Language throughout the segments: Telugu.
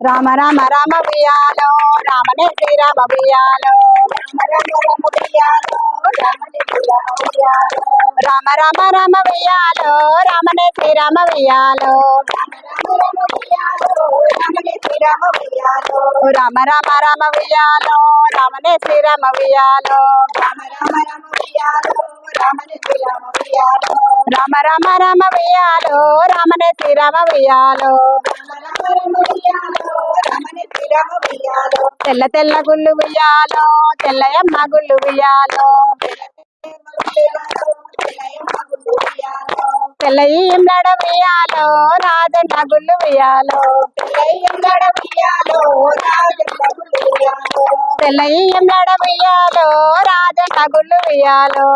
రామ రామ రామ బియాలో రామనే శ్రీరామ బియాలో రామ రామ రామ బియాలో రామనే శ్రీరామ బియాలో రామ రామ రామ బియాలో రామనే శ్రీరామ బియాలో రామ రామ రామ బియాలో రామనే శ్రీరామ బియాలో రామ రామ వియాలో తెల్ల తెల్ల గుళ్ళు ఉయ్యాలో తెల్లయమ్మ గుళ్ళు వియాలో తెల్ల ఈంబడ వియాలో రాజన్న గుళ్ళు వియాలో తెల్లయి ఈంబడ వియాలో రాజన్న గుళ్ళు వియాలో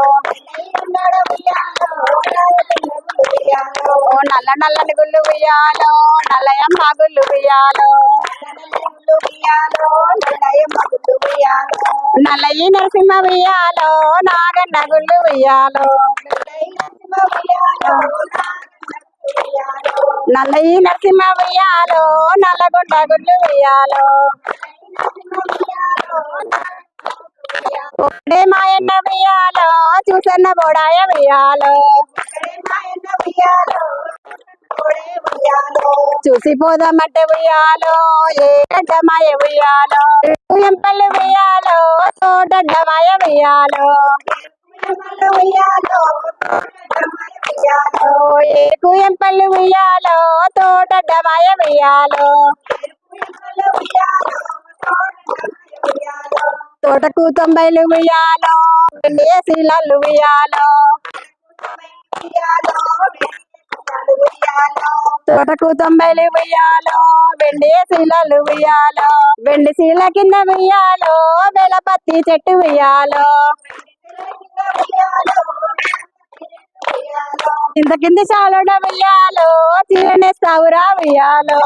నల్ల నల్లని గుళ్ళు ఉయ్యాలో నల్లయమ్మ గుళ్ళు ఉయ్యాలో. నల్లయి నరసింహ వియాలో నాగన్న గుళ్ళు వియాలో నల్లయ్య నరసింహ వియాలో నల్లగొండ గుళ్ళు వియాలో ఒకడే మాయన్న వియాలో చూసన్న బోడాయ వియాలో చూసిపోదామంటే ఉయ్యాలో ఏ ఉయ్యాలో? ఎంపల్లి ఉయ్యాలో తోటడ్డమాయ ఉయ్యాలో? ఏ కుయంపల్లి ఉయ్యాలో తోటడ్డమాయ ఉయ్యాలో? తోటకు తొంభైలు ఉయ్యాలో శీలలు ఉయ్యాలో? తోటకు తొంబైలు ఉయ్యాలో వెండి శీలలు ఉయ్యాలో వెండి శీల కింద ఉయ్యాలో వెలపత్తి చెట్టు ఉయ్యాలో ఇంత కింది చాలుడ ఉయ్యాలో చీరనేస్తావురా ఉయ్యాలో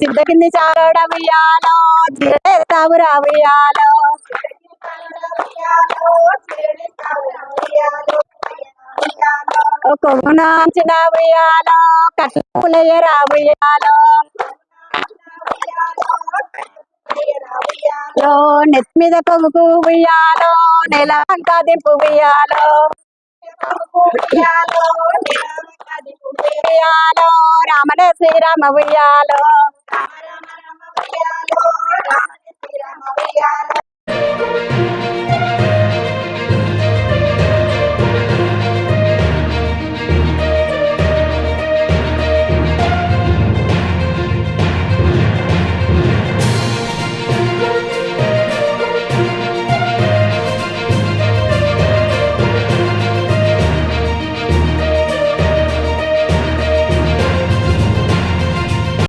చింత కింది చాలుడ ఉయ్యాలో చీరనేస్తావురా ఉయ్యాలో కొమ్మునాంచిన ఉయ్యాలో కట్టులయ్యరా ఉయ్యాలో నెత్తి మీద కొమ్ముకు ఉయ్యాలో నెల అంతా దింపు ఉయ్యాలో ఉయ్యాలో రామనే శ్రీరామ ఉయ్యాలో